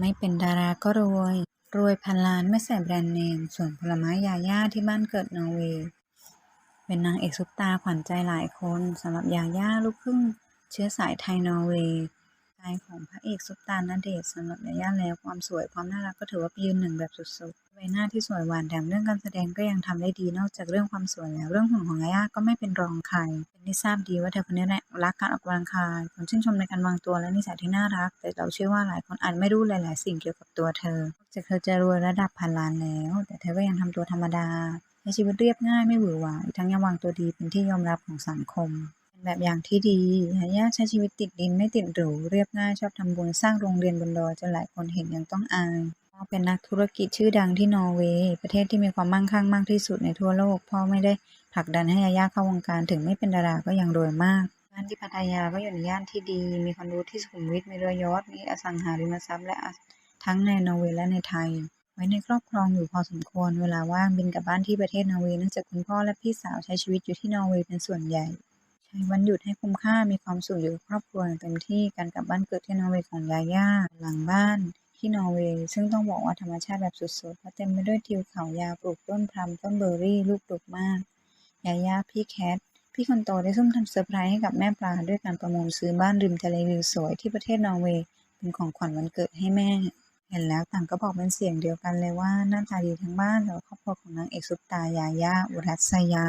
ไม่เป็นดาราก็รวย รวยพันล้านไม่ใส่แบรนด์เนมสวนผลไม้ยาย่าที่บ้านเกิดนอร์เวย์เป็นนางเอกซุปตาขวัญใจหลายคนสำหรับยาย่าลูกครึ่งเชื้อสายไทยนอร์เวย์ชายของพระเอกซุปตาณเดชสำหรับยาย่าแล้วความสวยความน่ารักก็ถือว่ายืนหนึ่งแบบสุดๆ บหน้าที่สวยหวานแถมเรื่องการแสดงก็ยังทำได้ดีนอกจากเรื่องความสวยแล้ว เรื่องหุ่นของยาย่าก็ไม่เป็นรองใครเป็นที่ทราบดีว่าเธอคนนี้แหละรักการออกกำลังกายคนชื่นชมในการวางตัวและนิสัยที่น่ารัก แต่เราเชื่อว่าหลายคนอาจไม่รู้หลาย ๆ สิ่งเกี่ยวกับตัวเธอจากเธอจะรวยระดับพันล้านแล้ว แต่เธอก็ยังทำตัวธรรมดาใช้ชีวิตเรียบง่ายไม่หวือหวาทั้งยังวางตัวดีเป็นที่ยอมรับของสังคมเป็นแบบอย่างที่ดียาย่าใช้ชีวิตติดดินไม่ติดหรูเรียบง่ายชอบทำบุญสร้างโรงเรียนบนดอยจนหลายคนเห็นยังต้องอาย พ่อเป็นนักธุรกิจชื่อดังที่นอร์เวย์ ประเทศที่มีความมั่งคั่งมากที่สุดในทั่วโลก พ่อไม่ได้ผลักดันให้ยาย่าเข้าวงการถึงไม่เป็นดาราก็ยังรวยมากบ้านที่พัทยาก็อยู่ในย่านที่ดี มีคอนโดที่สุขุมวิทมีเรือยอชต์มีอสังหาริมทรัพย์และทั้งในนอร์เวย์และในไทย ไว้ในครอบครองอยู่พอสมควร เวลาว่างบินกลับบ้านที่ประเทศนอร์เวย์เนื่องจากคุณพ่อและพี่สาวใช้ชีวิตอยู่ที่นอร์เวย์เป็นส่วนใหญ่ใช้วันหยุดให้คุ้มค่ามีความสุขอยู่กับครอบครัวอย่างเต็มที่การกลับบ้านเกิดที่นอร์เวย์ของยาย่าหลังบ้าน ที่นอร์เวย์ ซึ่งต้องบอกว่าธรรมชาติแบบสุดๆเพราะเต็มไปด้วยทิวเขายาวปลูกต้นพรำต้นเบอร์รี่ลูกดกมากยาย่าพี่แคท พี่คนโตได้ซุ่มทำเซอร์ไพรส์ให้กับแม่ปลาด้วยการประมูลซื้อบ้านริมทะเลวิวสวยที่ประเทศนอร์เวย์เป็นของขวัญวันเกิดให้แม่ เห็นแล้วต่างก็บอกเป็นเสียงเดียวกันเลยว่าหน้าตาดีทั้งบ้านสำหรับครอบครัวของนางเอกซุปตายาย่าอุรัสยา